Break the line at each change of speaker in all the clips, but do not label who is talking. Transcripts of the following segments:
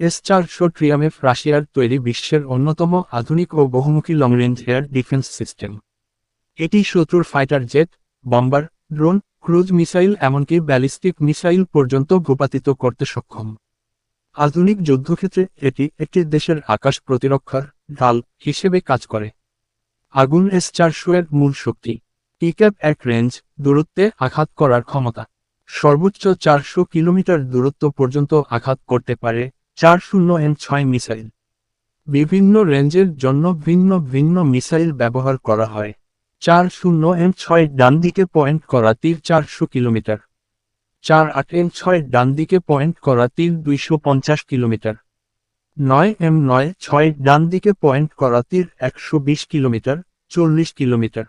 S চারশো ট্রিয়ামেফ রাশিয়ার তৈরি বিশ্বের অন্যতম আধুনিক ও বহুমুখী long range air defence system এটি শত্রুর fighter jet bomber drone cruise missile এমনকি ব্যালিস্টিক মিসাইল পর্যন্ত ভূপাতিত করতে সক্ষম। আধুনিক যুদ্ধক্ষেত্রে এটি একটি দেশের আকাশ প্রতিরক্ষার ঢাল হিসেবে কাজ করে। আগুন এস চারশো এর মূল শক্তি টিক্যাপ এক রেঞ্জ দূরত্বে আঘাত করার ক্ষমতা। সর্বোচ্চ চারশো কিলোমিটার দূরত্ব পর্যন্ত আঘাত করতে পারে চার শূন্য এম ছয় মিসাইল। বিভিন্ন রেঞ্জের জন্য ভিন্ন ভিন্ন মিসাইল ব্যবহার করা হয়। চার শূন্য এম ছয় ডান দিকে পয়েন্ট করা তীর চারশো কিলোমিটার। চার আট এম ছয় ডান দিকে পয়েন্ট করা তীর দুইশো পঞ্চাশ কিলোমিটার। নয় এম নয় ছয় ডান দিকে পয়েন্ট করা তীর একশো বিশ কিলোমিটার, চল্লিশ কিলোমিটার।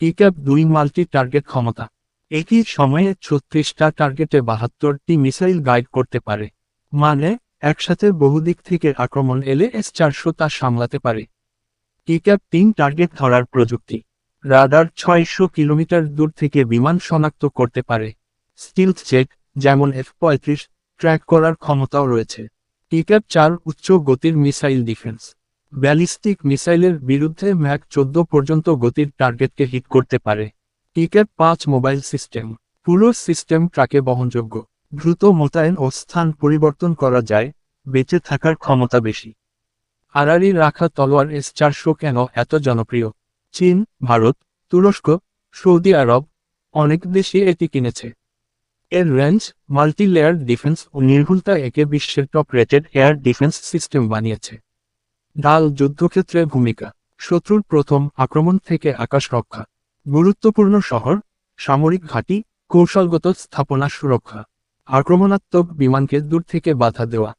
টিক্যাপ দুই মাল্টি টার্গেট ক্ষমতা। একই সময়ে ছত্রিশটা টার্গেটে বাহাত্তরটি মিসাইল গাইড করতে পারে। মানে একসাথে বহুদিক থেকে আক্রমণ এলে এস চারশো তা সামলাতে পারে। টিক্যাপ তিন টার্গেট ধরার প্রযুক্তি। রাডার ছয়শো কিলোমিটার দূর থেকে বিমান শনাক্ত করতে পারে। স্টিলথ জেট যেমন এফ পঁয়ত্রিশ ট্র্যাক করার ক্ষমতাও রয়েছে। টিক্যাপ চার উচ্চ গতির মিসাইল ডিফেন্স ব্যালিস্টিক মিসাইলের বিরুদ্ধে ম্যাক চোদ্দ পর্যন্ত গতির টার্গেটকে হিট করতে পারে। টিক্যাপ পাঁচ মোবাইল সিস্টেম পুরো সিস্টেম ট্রাকে বহনযোগ্য। দ্রুত মোতায়েন ও স্থান পরিবর্তন করা যায়, বেঁচে থাকার ক্ষমতা বেশি। আড়ারি রাখা তলোয়ার এস চারশো কেন এত জনপ্রিয়? চীন, ভারত, তুরস্ক, সৌদি আরব, অনেক দেশে এটি কিনেছে। এর রেঞ্জ মাল্টি লেয়ার ডিফেন্স ও নির্ভুলতা একে বিশ্বের top rated air defence system বানিয়েছে। ঢাল যুদ্ধক্ষেত্রে ভূমিকা, শত্রুর প্রথম আক্রমণ থেকে আকাশ রক্ষা, গুরুত্বপূর্ণ শহর, সামরিক ঘাঁটি, কৌশলগত স্থাপনা সুরক্ষা। আক্রমণাত্মক বিমানকে দূর থেকে বাধা দেওয়া।